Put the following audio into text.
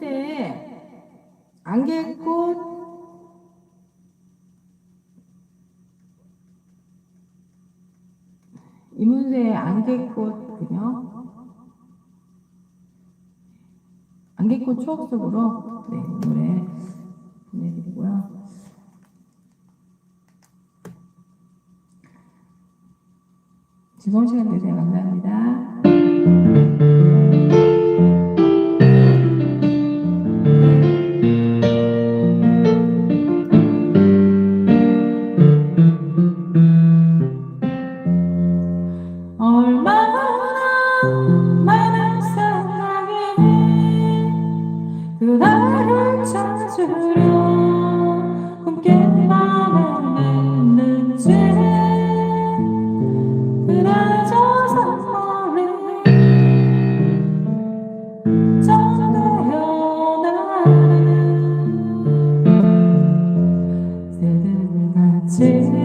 이문세 안개꽃 이문세 안개꽃 그녀 안개꽃 추억 속으로 네, 이 노래 보내드리고요. 즐거운 시간 되세요. 감사합니다. 그날을 찾으려 꿈깨만 했는지 그래서 선물이 전되어나는. 새들같이